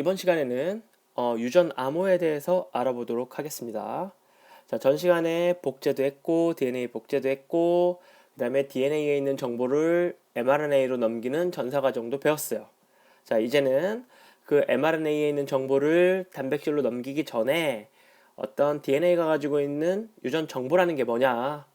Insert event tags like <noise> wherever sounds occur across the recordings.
이번 시간에는 어, 유전 암호에 대해서 알아보도록 하겠습니다. 자, 전 시간에 복제도 했고 DNA 복제도 했고 그다음에 DNA에 있는 정보를 mRNA로 넘기는 전사 과정도 배웠어요. 자, 이제는 그 mRNA에 있는 정보를 단백질로 넘기기 전에 어떤 DNA가 가지고 있는 유전 정보라는 게 뭐냐?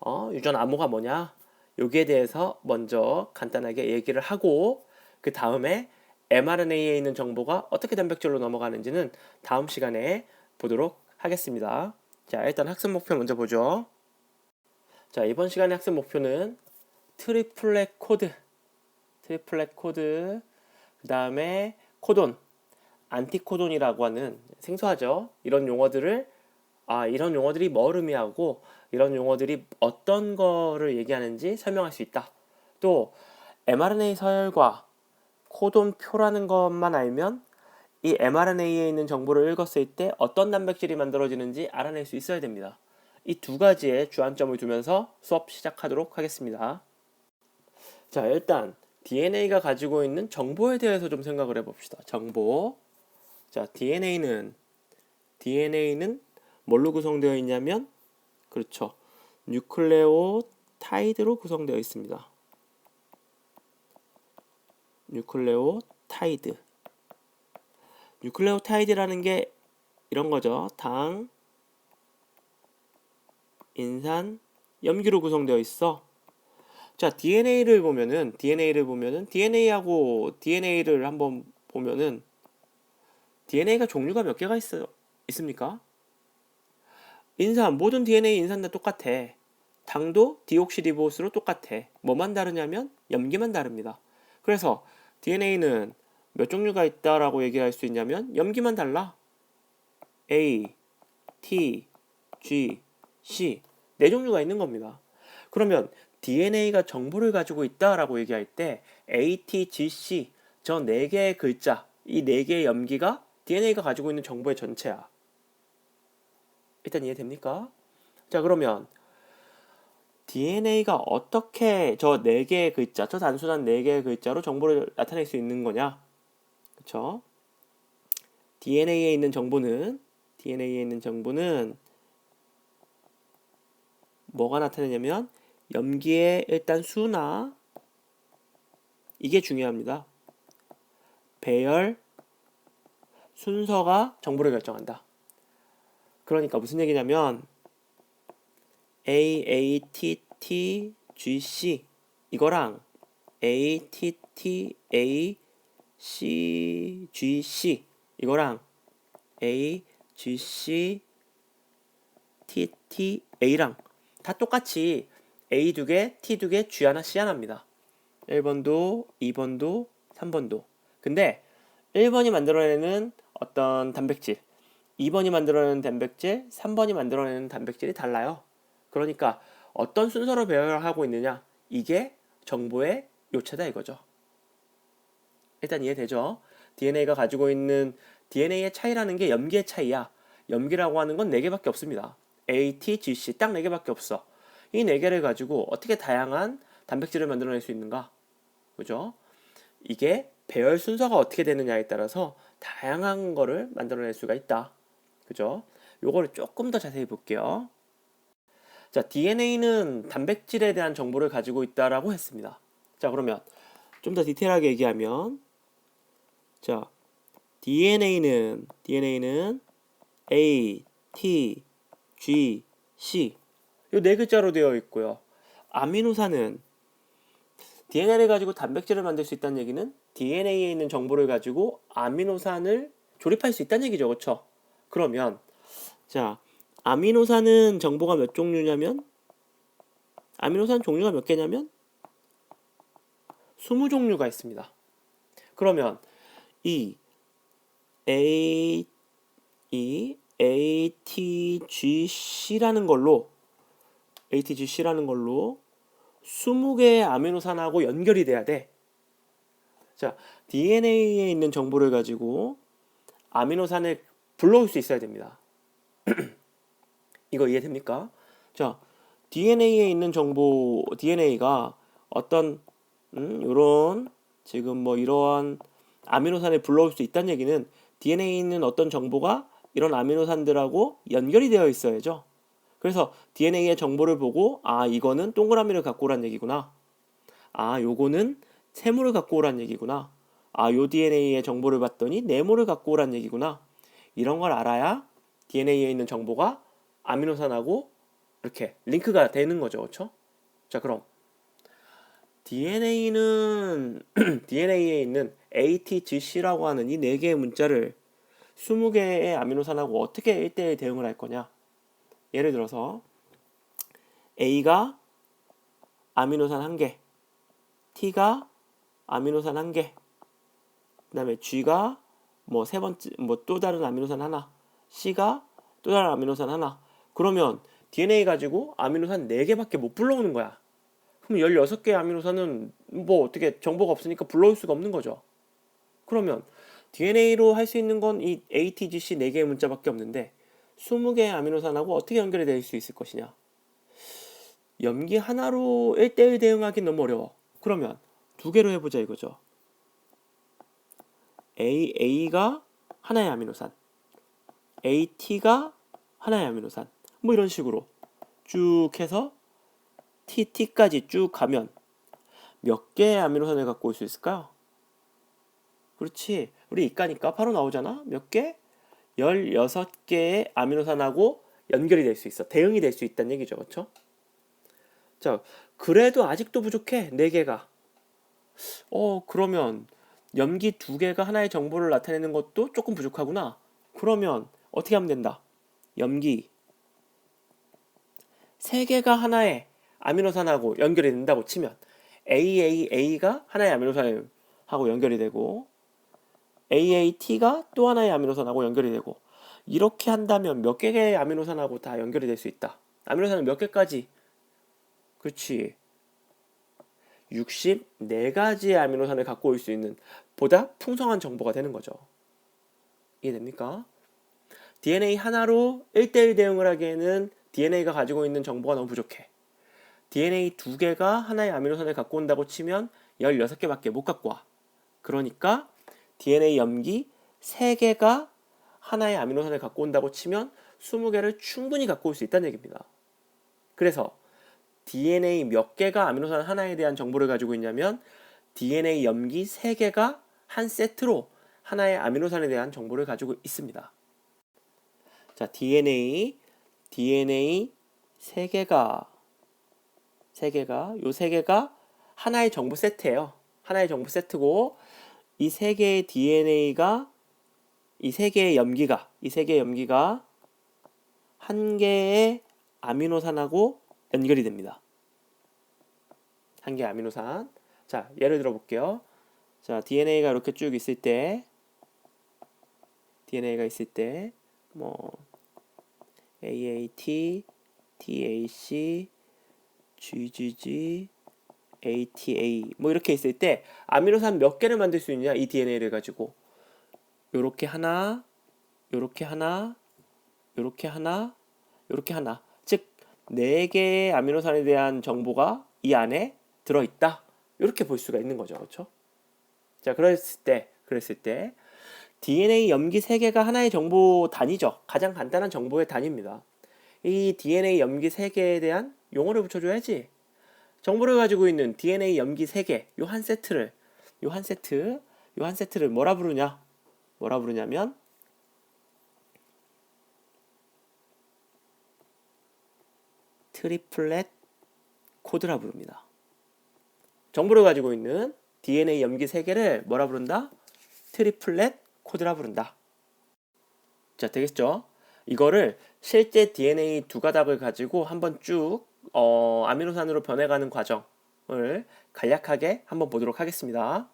어, 유전 암호가 뭐냐? 여기에 대해서 먼저 간단하게 얘기를 하고 그 다음에 mRNA에 있는 정보가 어떻게 단백질로 넘어가는지는 다음 시간에 보도록 하겠습니다. 자, 일단 학습 목표 먼저 보죠. 자, 이번 시간의 학습 목표는 트리플렛 코드, 트리플렛 코드, 그 다음에 코돈, 안티코돈이라고 하는 생소하죠. 이런 용어들을 아, 이런 용어들이 뭘 의미하고 이런 용어들이 어떤 거를 얘기하는지 설명할 수 있다. 또 mRNA 서열과 코돈표라는 것만 알면 이 mRNA에 있는 정보를 읽었을 때 어떤 단백질이 만들어지는지 알아낼 수 있어야 됩니다. 이 두 가지에 주안점을 두면서 수업 시작하도록 하겠습니다. 자, 일단 DNA가 가지고 있는 정보에 대해서 좀 생각을 해봅시다. 정보. 자, DNA는 DNA는 뭘로 구성되어 있냐면 그렇죠. 뉴클레오타이드로 구성되어 있습니다. 뉴클레오타이드. 뉴클레오타이드라는 게 이런 거죠. 당, 인산, 염기로 구성되어 있어. 자, DNA를 보면은 DNA를 보면은 DNA하고 DNA를 한번 보면은 DNA가 종류가 몇 개가 있어 있습니까? 인산 모든 DNA 인산 다 똑같아. 당도 디옥시리보스로 똑같아. 뭐만 다르냐면 염기만 다릅니다. 그래서 DNA는 몇 종류가 있다라고 얘기할 수 있냐면 염기만 달라. A, T, G, C 네 종류가 있는 겁니다. 그러면 DNA가 정보를 가지고 있다라고 얘기할 때 A, T, G, C 저 네 개의 글자 이 네 개의 염기가 DNA가 가지고 있는 정보의 전체야. 일단 이해됩니까? 자 그러면 DNA가 어떻게 저 네 개의 글자, 저 단순한 네 개의 글자로 정보를 나타낼 수 있는 거냐? 그쵸? DNA에 있는 정보는 DNA에 있는 정보는 뭐가 나타내냐면 염기의 일단 수나 이게 중요합니다. 배열 순서가 정보를 결정한다. 그러니까 무슨 얘기냐면 A A T T G C 이거랑 A T T A C G C 이거랑 A G C T T A랑 다 똑같이 A 두 개, T 두 개, G 하나, C 하나입니다. 1번도, 2번도, 3번도. 근데 1번이 만들어내는 어떤 단백질, 2번이 만들어내는 단백질, 3번이 만들어내는 단백질이 달라요. 그러니까 어떤 순서로 배열하고 있느냐 이게 정보의 요체다 이거죠. 일단 이해되죠? DNA가 가지고 있는 DNA의 차이라는 게 염기의 차이야. 염기라고 하는 건 4개밖에 없습니다. A, T, G, C 딱 4개밖에 없어. 이 4개를 가지고 어떻게 다양한 단백질을 만들어낼 수 있는가? 그죠? 이게 배열 순서가 어떻게 되느냐에 따라서 다양한 거를 만들어낼 수가 있다. 그죠? 요거를 조금 더 자세히 볼게요. 자, DNA는 단백질에 대한 정보를 가지고 있다라고 했습니다. 자, 그러면 좀 더 디테일하게 얘기하면 자, DNA는 DNA는 A, T, G, C 이 네 글자로 되어 있고요. 아미노산은 DNA를 가지고 단백질을 만들 수 있다는 얘기는 DNA에 있는 정보를 가지고 아미노산을 조립할 수 있다는 얘기죠. 그렇죠? 그러면 자, 아미노산은 정보가 몇 종류냐면 아미노산 종류가 몇 개냐면 20종류가 있습니다. 그러면 이 A 이 ATGC라는 걸로 ATGC라는 걸로 20개의 아미노산하고 연결이 돼야 돼. 자, DNA에 있는 정보를 가지고 아미노산을 불러올 수 있어야 됩니다. <clears throat> 이거 이해됩니까? 자, DNA에 있는 정보, DNA가 어떤 음, 요런 지금 뭐 이러한 아미노산을 불러올 수 있다는 얘기는 DNA에 있는 어떤 정보가 이런 아미노산들하고 연결이 되어 있어야죠. 그래서 DNA의 정보를 보고 아 이거는 동그라미를 갖고 오란 얘기구나. 아 요거는 세모를 갖고 오란 얘기구나. 아 요 DNA의 정보를 봤더니 네모를 갖고 오란 얘기구나. 이런 걸 알아야 DNA에 있는 정보가 아미노산하고 이렇게 링크가 되는 거죠. 그렇죠? 자, 그럼 DNA는 <clears throat> DNA에 있는 ATGC라고 하는 이 네 개의 문자를 20개의 아미노산하고 어떻게 1대1 대응을 할 거냐? 예를 들어서 A가 아미노산 1개, T가 아미노산 1개, 그다음에 G가 뭐 세 번째 뭐 또 다른 아미노산 하나, C가 또 다른 아미노산 하나. 그러면 DNA 가지고 아미노산 4개밖에 못 불러오는 거야. 그럼 16개의 아미노산은 뭐 어떻게 정보가 없으니까 불러올 수가 없는 거죠. 그러면 DNA로 할 수 있는 건 이 ATGC 4개의 문자밖에 없는데 20개의 아미노산하고 어떻게 연결이 될 수 있을 것이냐? 염기 하나로 1대1 대응하기 너무 어려워. 그러면 두 개로 해보자 이거죠. AA가 하나의 아미노산, AT가 하나의 아미노산. 뭐 이런 식으로 쭉 해서 TT까지 쭉 가면 몇 개의 아미노산을 갖고 올 수 있을까요? 그렇지. 우리 이과니까 바로 나오잖아. 몇 개? 16개의 아미노산하고 연결이 될 수 있어. 대응이 될 수 있다는 얘기죠. 그렇죠? 자, 그래도 아직도 부족해. 4개가. 어, 그러면 염기 두 개가 하나의 정보를 나타내는 것도 조금 부족하구나. 그러면 어떻게 하면 된다? 염기 세 개가 하나의 아미노산하고 연결이 된다고 치면 AAA가 하나의 아미노산하고 연결이 되고 AAT가 또 하나의 아미노산하고 연결이 되고 이렇게 한다면 몇 개의 아미노산하고 다 연결이 될 수 있다. 아미노산은 몇 개까지? 그렇지. 64가지의 아미노산을 갖고 올 수 있는 보다 풍성한 정보가 되는 거죠. 이해됩니까? DNA 하나로 1대1 대응을 하기에는 DNA가 가지고 있는 정보가 너무 부족해. DNA 두 개가 하나의 아미노산을 갖고 온다고 치면 16개밖에 못 갖고 와. 그러니까 DNA 염기 3개가 하나의 아미노산을 갖고 온다고 치면 20개를 충분히 갖고 올 수 있다는 얘기입니다. 그래서 DNA 몇 개가 아미노산 하나에 대한 정보를 가지고 있냐면 DNA 염기 3개가 한 세트로 하나의 아미노산에 대한 정보를 가지고 있습니다. 자, DNA DNA 세 개가 세 개가 요 세 개가 하나의 정보 세트예요. 하나의 정보 세트고 이 세 개의 DNA가 이 세 개의 염기가 이 세 개의 염기가 한 개의 아미노산하고 연결이 됩니다. 한 개의 아미노산. 자, 예를 들어 볼게요. 자, DNA가 이렇게 쭉 있을 때 DNA가 있을 때뭐 AAT, TAC, GGG, ATA 뭐 이렇게 있을 때 아미노산 몇 개를 만들 수 있냐 이 DNA를 가지고. 요렇게 하나, 요렇게 하나, 요렇게 하나, 요렇게 하나. 즉 네 개의 아미노산에 대한 정보가 이 안에 들어 있다. 이렇게 볼 수가 있는 거죠. 그렇죠? 자 그랬을 때 그랬을 때 DNA 염기 3개가 하나의 정보 단위죠. 가장 간단한 정보의 단위입니다. 이 DNA 염기 3개에 대한 용어를 붙여줘야지. 정보를 가지고 있는 DNA 염기 3개, 요 한 세트를, 요 한 세트, 요 한 세트를 뭐라 부르냐? 뭐라 부르냐면, 트리플렛 코드라 부릅니다. 정보를 가지고 있는 DNA 염기 3개를 뭐라 부른다? 트리플렛 코드라 부른다. 자, 되겠죠? 이거를 실제 DNA 두 가닥을 가지고 한번 쭉 어, 아미노산으로 변해가는 과정을 간략하게 한번 보도록 하겠습니다.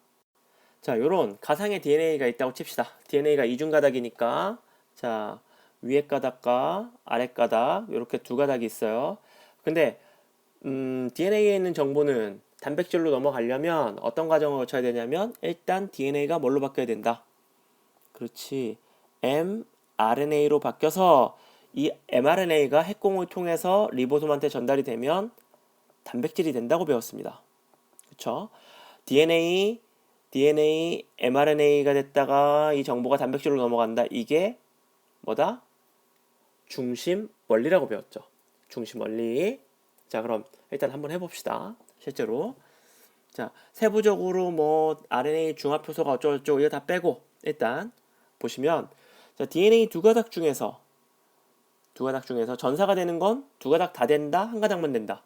자, 요런 가상의 DNA가 있다고 칩시다. DNA가 이중 가닥이니까 자, 위에 가닥과 아래 가닥 이렇게 두 가닥이 있어요. 근데 음, DNA에 있는 정보는 단백질로 넘어가려면 어떤 과정을 거쳐야 되냐면 일단 DNA가 뭘로 바뀌어야 된다. 그렇지. mRNA로 바뀌어서 이 mRNA가 핵공을 통해서 리보솜한테 전달이 되면 단백질이 된다고 배웠습니다. 그렇죠? DNA DNA, mRNA가 됐다가 이 정보가 단백질로 넘어간다. 이게 뭐다? 중심 원리라고 배웠죠. 중심 원리. 자, 그럼 일단 한번 해봅시다. 실제로. 자, 세부적으로 뭐 RNA 중합 효소가 어쩌고저쩌고 이거 다 빼고 일단 보시면 자, DNA 두 가닥 중에서 두 가닥 중에서 전사가 되는 건 두 가닥 다 된다, 한 가닥만 된다.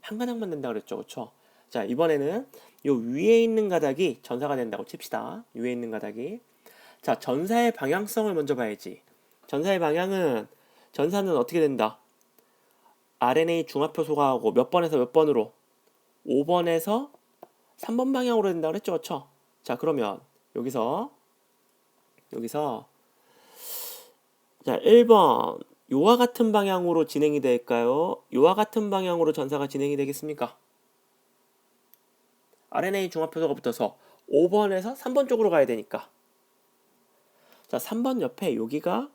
한 가닥만 된다 그랬죠. 그렇죠? 자, 이번에는 요 위에 있는 가닥이 전사가 된다고 칩시다. 위에 있는 가닥이. 자, 전사의 방향성을 먼저 봐야지. 전사의 방향은 전사는 어떻게 된다? RNA 중합 효소가 하고 몇 번에서 몇 번으로 5번에서 3번 방향으로 된다 그랬죠. 그렇죠? 자, 그러면 여기서 여기서 자, 1번 요와 같은 방향으로 진행이 될까요? 요와 같은 방향으로 전사가 진행이 되겠습니까? RNA 중합 효소가 붙어서 5번에서 3번 쪽으로 가야 되니까. 자, 3번 옆에 여기가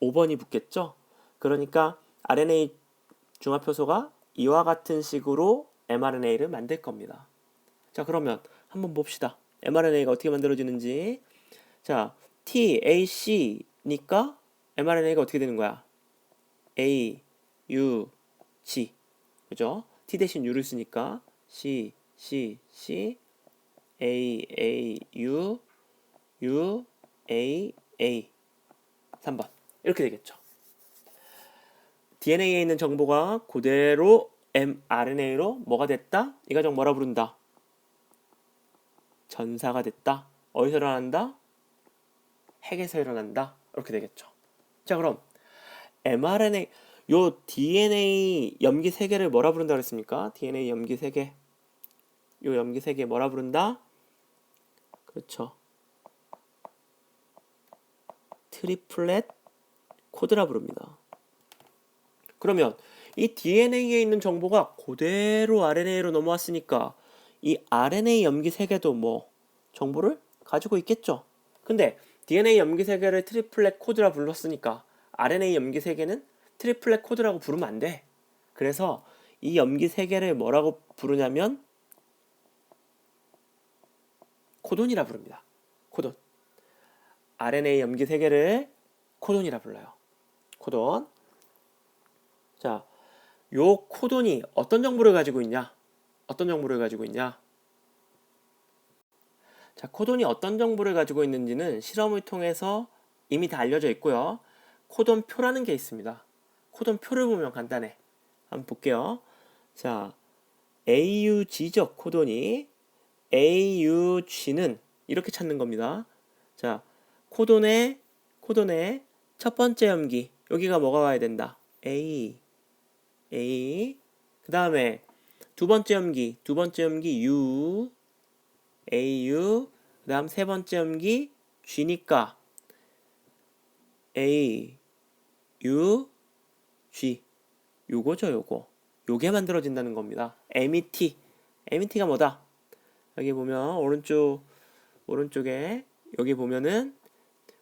5번이 붙겠죠? 그러니까 RNA 중합 효소가 이와 같은 식으로 mRNA를 만들 겁니다. 자, 그러면 한번 봅시다. mRNA가 어떻게 만들어지는지. 자, T, A, C니까 mRNA가 어떻게 되는 거야? A, U, G. 그죠? T 대신 U를 쓰니까 C, C, C, A, A, U, U, A, A. 3번. 이렇게 되겠죠. DNA에 있는 정보가 그대로 mRNA로 뭐가 됐다? 이 과정 뭐라 부른다? 전사가 됐다. 어디서 일어난다? 핵에서 일어난다. 이렇게 되겠죠. 자, 그럼 mRNA 요 DNA 염기 세 개를 뭐라 부른다 그랬습니까? DNA 염기 세 개. 요 염기 세 개 뭐라 부른다? 그렇죠. 트리플렛 코드라 부릅니다. 그러면 이 DNA에 있는 정보가 그대로 RNA로 넘어왔으니까 이 RNA 염기 세 개도 뭐 정보를 가지고 있겠죠. 근데 DNA 염기 세 개를 트리플렛 코드라 불렀으니까 RNA 염기 세 개는 트리플렛 코드라고 부르면 안 돼. 그래서 이 염기 세 개를 뭐라고 부르냐면 코돈이라 부릅니다. 코돈. RNA 염기 세 개를 코돈이라 불러요. 코돈. 자, 요 코돈이 어떤 정보를 가지고 있냐? 어떤 정보를 가지고 있냐? 자, 코돈이 어떤 정보를 가지고 있는지는 실험을 통해서 이미 다 알려져 있고요. 코돈표라는 게 있습니다. 코돈표를 보면 간단해. 한번 볼게요. 자, AUG죠. 코돈이 AUG는 이렇게 찾는 겁니다. 자, 코돈의 코돈의 첫 번째 염기 여기가 뭐가 와야 된다. A A 그 다음에 두 번째 염기 두 번째 염기 U A U 그 다음 세 번째 염기 G니까 A U G 요거죠 요거 요게 만들어진다는 겁니다. MET MET가 뭐다? 여기 보면 오른쪽 오른쪽에 여기 보면은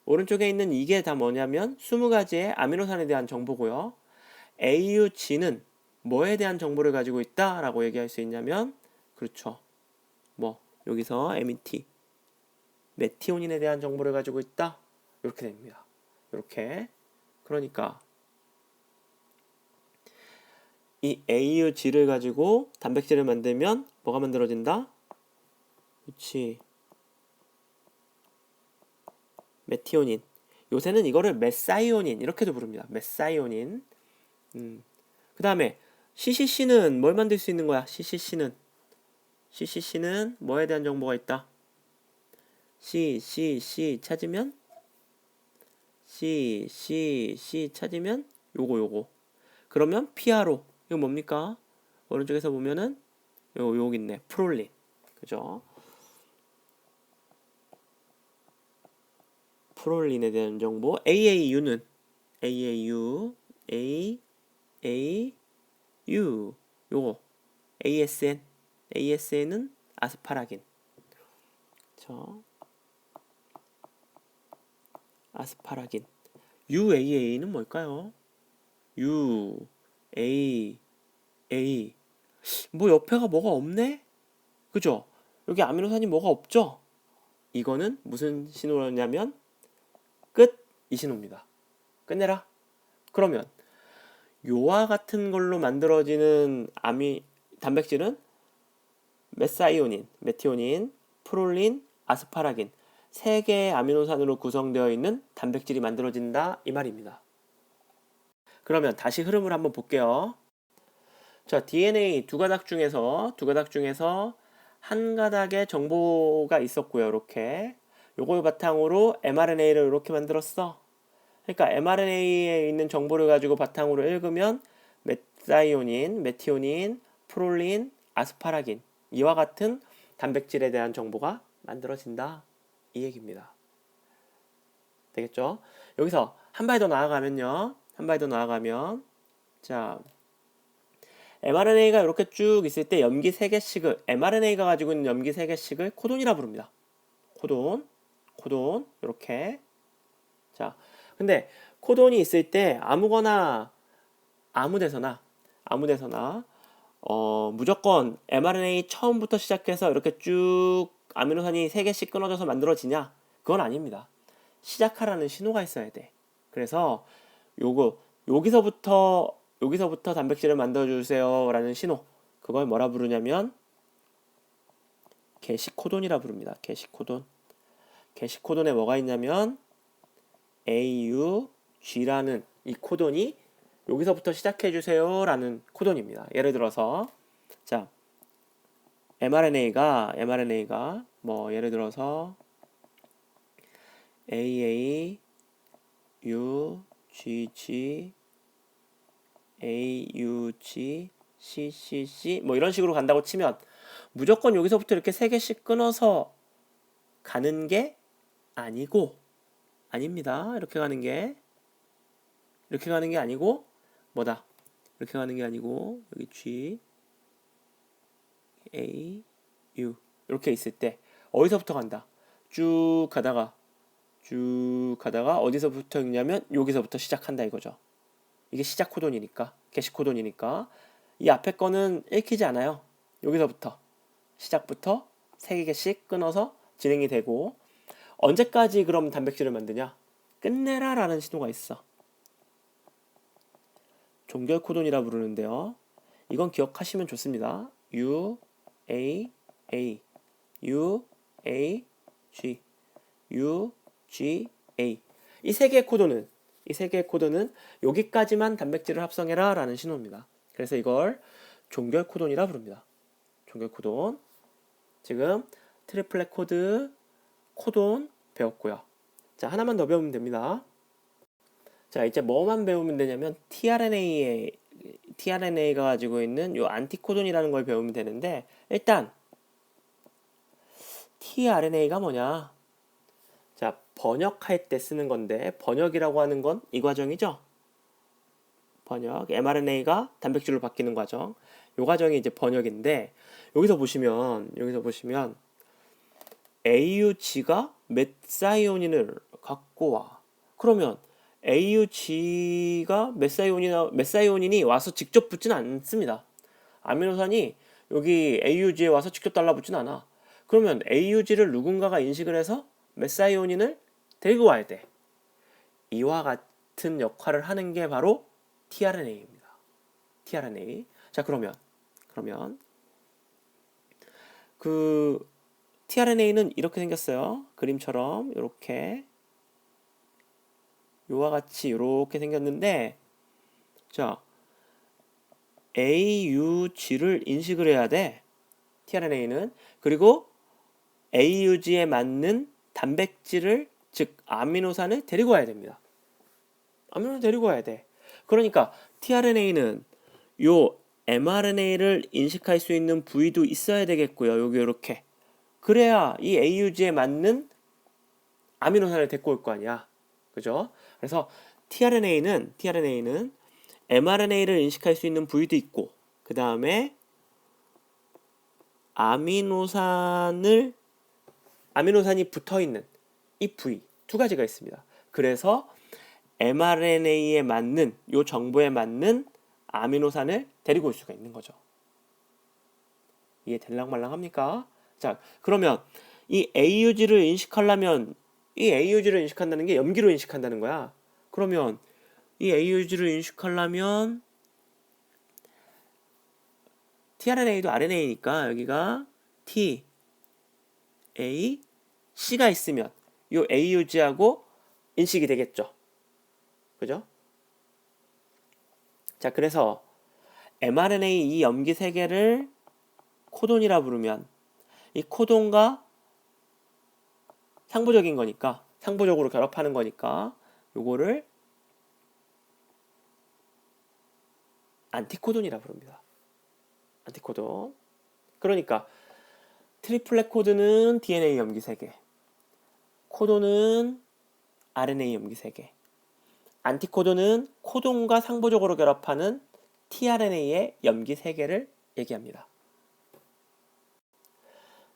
오른쪽에 있는 이게 다 뭐냐면 20가지의 아미노산에 대한 정보고요. AUG는 뭐에 대한 정보를 가지고 있다라고 얘기할 수 있냐면 그렇죠. 뭐 여기서 MET 메티오닌에 대한 정보를 가지고 있다. 이렇게 됩니다. 이렇게 그러니까 이 AUG를 가지고 단백질을 만들면 뭐가 만들어진다? 그렇지. 메티오닌. 요새는 이거를 메사이오닌 이렇게도 부릅니다. 메사이오닌. 음. 그 다음에 CCC는 뭘 만들 수 있는 거야? CCC는 CCC는 뭐에 대한 정보가 있다? C, C, C 찾으면 C, C, C 찾으면 요거 요거. 그러면 PRO 이거 뭡니까? 오른쪽에서 보면은 요 여기 있네. 프롤린. 그죠? 프롤린에 대한 정보 AAU는 AAU A A U 요거 ASN ASN은 아스파라긴 저 아스파라긴 UAA는 뭘까요? U A A 뭐 옆에가 뭐가 없네? 그죠? 여기 아미노산이 뭐가 없죠? 이거는 무슨 신호냐면 끝 이 신호입니다. 끝내라. 그러면 요와 같은 걸로 만들어지는 아미 단백질은 메사이오닌, 메티오닌, 프롤린, 아스파라긴 세 개의 아미노산으로 구성되어 있는 단백질이 만들어진다 이 말입니다. 그러면 다시 흐름을 한번 볼게요. 자, DNA 두 가닥 중에서 두 가닥 중에서 한 가닥의 정보가 있었고요. 이렇게 요걸 바탕으로 mRNA를 이렇게 만들었어. 그러니까 mRNA에 있는 정보를 가지고 바탕으로 읽으면 메사이오닌, 메티오닌, 프롤린, 아스파라긴 이와 같은 단백질에 대한 정보가 만들어진다. 이 얘기입니다. 되겠죠? 여기서 한 발 더 나아가면요. 한 발 더 나아가면 자 mRNA가 이렇게 쭉 있을 때 염기 3개씩을 mRNA가 가지고 있는 염기 3개씩을 코돈이라 부릅니다. 코돈, 코돈 이렇게 자 근데 코돈이 있을 때 아무거나 아무 데서나 아무 데서나 어 무조건 mRNA 처음부터 시작해서 이렇게 쭉 아미노산이 3개씩 끊어져서 만들어지냐? 그건 아닙니다. 시작하라는 신호가 있어야 돼. 그래서 요거 여기서부터 여기서부터 단백질을 만들어 주세요라는 신호. 그걸 뭐라 부르냐면 게시코돈이라 부릅니다. 게시코돈. 게시코돈에 뭐가 있냐면 AUG라는 이 코돈이 여기서부터 시작해 주세요라는 코돈입니다. 예를 들어서 자 mRNA가 mRNA가 뭐 예를 들어서 AA U G G A U G C C C 뭐 이런 식으로 간다고 치면 무조건 여기서부터 이렇게 세 개씩 끊어서 가는 게 아니고 아닙니다. 이렇게 가는 게 이렇게 가는 게 아니고 뭐다? 이렇게 가는 게 아니고 여기 G A U 이렇게 있을 때 어디서부터 간다? 쭉 가다가 쭉 가다가 어디서부터 있냐면 여기서부터 시작한다 이거죠. 이게 시작 코돈이니까 게시 코돈이니까 이 앞에 거는 읽히지 않아요. 여기서부터 시작부터 세 개씩 끊어서 진행이 되고 언제까지 그럼 단백질을 만드냐? 끝내라 라는 신호가 있어. 종결 코돈이라 부르는데요. 이건 기억하시면 좋습니다. U A A U A G U G A 이 세 개의 코드는 이 세 개의 코드는 여기까지만 단백질을 합성해라 라는 신호입니다. 그래서 이걸 종결 코돈이라 부릅니다. 종결 코돈. 지금 트리플렛 코드, 코돈 배웠고요. 자, 하나만 더 배우면 됩니다. 자, 이제 뭐만 배우면 되냐면 tRNA의 tRNA가 가지고 있는 요 안티코돈이라는 걸 배우면 되는데 일단 tRNA가 뭐냐? 자, 번역할 때 쓰는 건데 번역이라고 하는 건 이 과정이죠. 번역 mRNA가 단백질로 바뀌는 과정. 요 과정이 이제 번역인데 여기서 보시면 여기서 보시면 AUG가 메사이오닌을 갖고 와. 그러면 AUG가 메사이오닌이, 메사이오닌이 와서 직접 붙지는 않습니다. 아미노산이 여기 AUG에 와서 직접 달라붙진 않아. 그러면 AUG를 누군가가 인식을 해서 메사이오닌을 데리고 와야 돼. 이와 같은 역할을 하는 게 바로 tRNA입니다. tRNA. 자, 그러면 그러면 그 tRNA는 이렇게 생겼어요. 그림처럼 이렇게 요와 같이 이렇게 생겼는데 자 AUG를 인식을 해야 돼. tRNA는 그리고 AUG에 맞는 단백질을 즉 아미노산을 데리고 와야 됩니다. 아미노산 데리고 와야 돼. 그러니까 tRNA는 요 mRNA를 인식할 수 있는 부위도 있어야 되겠고요. 여기 이렇게. 그래야 이 AUG에 맞는 아미노산을 데리고 올 거 아니야. 그죠? 그래서 tRNA는 tRNA는 mRNA를 인식할 수 있는 부위도 있고 그 다음에 아미노산을 아미노산이 붙어 있는 이 부위 두 가지가 있습니다. 그래서 mRNA에 맞는 요 정보에 맞는 아미노산을 데리고 올 수가 있는 거죠. 이해 될랑말랑합니까? 자, 그러면 이 AUG를 인식하려면 이 AUG를 인식한다는 게 염기로 인식한다는 거야. 그러면 이 AUG를 인식하려면 tRNA도 RNA니까 여기가 T, A, C가 있으면 이 AUG하고 인식이 되겠죠. 그죠? 자, 그래서 mRNA 이 염기 세 개를 코돈이라 부르면 이 코돈과 상부적인 거니까 상부적으로 결합하는 거니까 요거를 안티코돈이라 부릅니다. 안티코돈. 그러니까 트리플렛 코드는 DNA 염기 3개. 코돈은 RNA 염기 3개. 안티코돈은 코돈과 상부적으로 결합하는 tRNA의 염기 3개를 얘기합니다.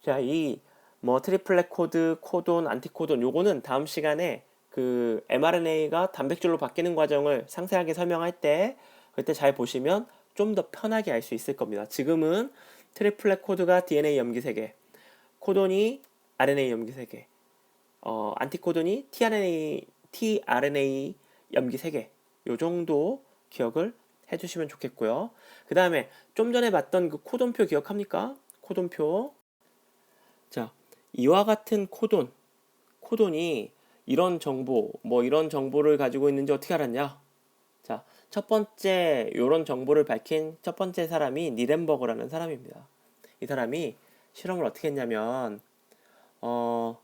자, 이 뭐 트리플렛 코드, 코돈, 안티코돈 요거는 다음 시간에 그 mRNA가 단백질로 바뀌는 과정을 상세하게 설명할 때 그때 잘 보시면 좀 더 편하게 알 수 있을 겁니다. 지금은 트리플렛 코드가 DNA 염기 3개, 코돈이 RNA 염기 3개, 어, 안티코돈이 tRNA, tRNA 염기 3개. 요 정도 기억을 해주시면 좋겠고요. 그 다음에 좀 전에 봤던 그 코돈표 기억합니까? 코돈표. 자, 이와 같은 코돈, 코돈이 이런 정보, 뭐 이런 정보를 가지고 있는지 어떻게 알았냐? 자, 첫 번째 이런 정보를 밝힌 첫 번째 사람이 니덴버그라는 사람입니다. 이 사람이 실험을 어떻게 했냐면 어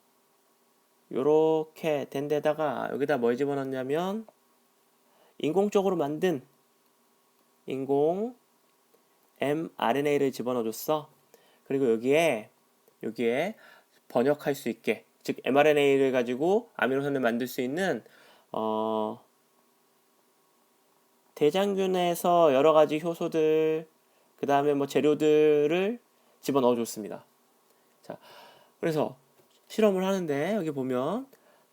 요렇게 된 데다가 여기다 뭘 집어넣냐면 인공적으로 만든 인공 mRNA를 집어넣어줬어. 그리고 여기에 여기에 번역할 수 있게 즉 mRNA를 가지고 아미노산을 만들 수 있는 어 대장균에서 여러 가지 효소들 그 다음에 뭐 재료들을 집어넣어 줬습니다. 자, 그래서 실험을 하는데 여기 보면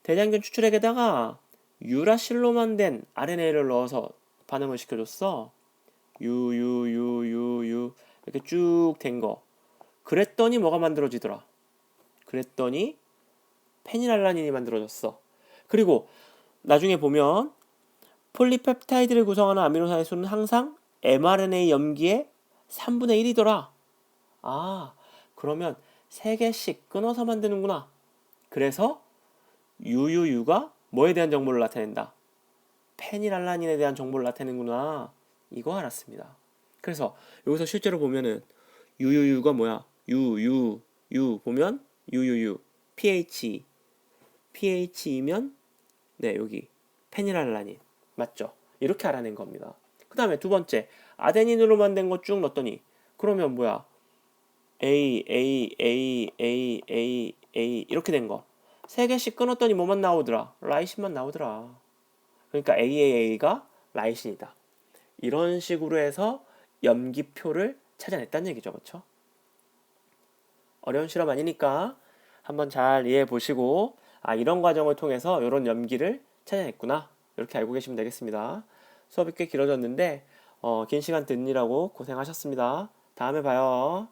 대장균 추출액에다가 유라실로만 된 RNA를 넣어서 반응을 시켜줬어. 유유유유유 이렇게 쭉 된 거. 그랬더니 뭐가 만들어지더라. 그랬더니 페니랄라닌이 만들어졌어. 그리고 나중에 보면 폴리펩타이드를 구성하는 아미노산의 수는 항상 mRNA 염기의 3분의 1이더라. 아, 그러면 3개씩 끊어서 만드는구나. 그래서 UUU가 뭐에 대한 정보를 나타낸다? 페니랄라닌에 대한 정보를 나타내는구나. 이거 알았습니다. 그래서 여기서 실제로 보면은 UUU가 뭐야? UUU 보면 UUU pH pH이면 네 여기 페니랄라닌 맞죠? 이렇게 알아낸 겁니다. 그 다음에 두 번째 아데닌으로 만든 거쭉 넣었더니 그러면 뭐야? A A A A A A 이렇게 된 거. 세 개씩 끊었더니 뭐만 나오더라? 라이신만 나오더라. 그러니까 AAA가 라이신이다. 이런 식으로 해서 염기표를 찾아냈다는 얘기죠. 그렇죠? 어려운 실험 아니니까 한번 잘 이해해 보시고 아 이런 과정을 통해서 이런 염기를 찾아냈구나. 이렇게 알고 계시면 되겠습니다. 수업이 꽤 길어졌는데 어, 긴 시간 듣느라고 고생하셨습니다. 다음에 봐요.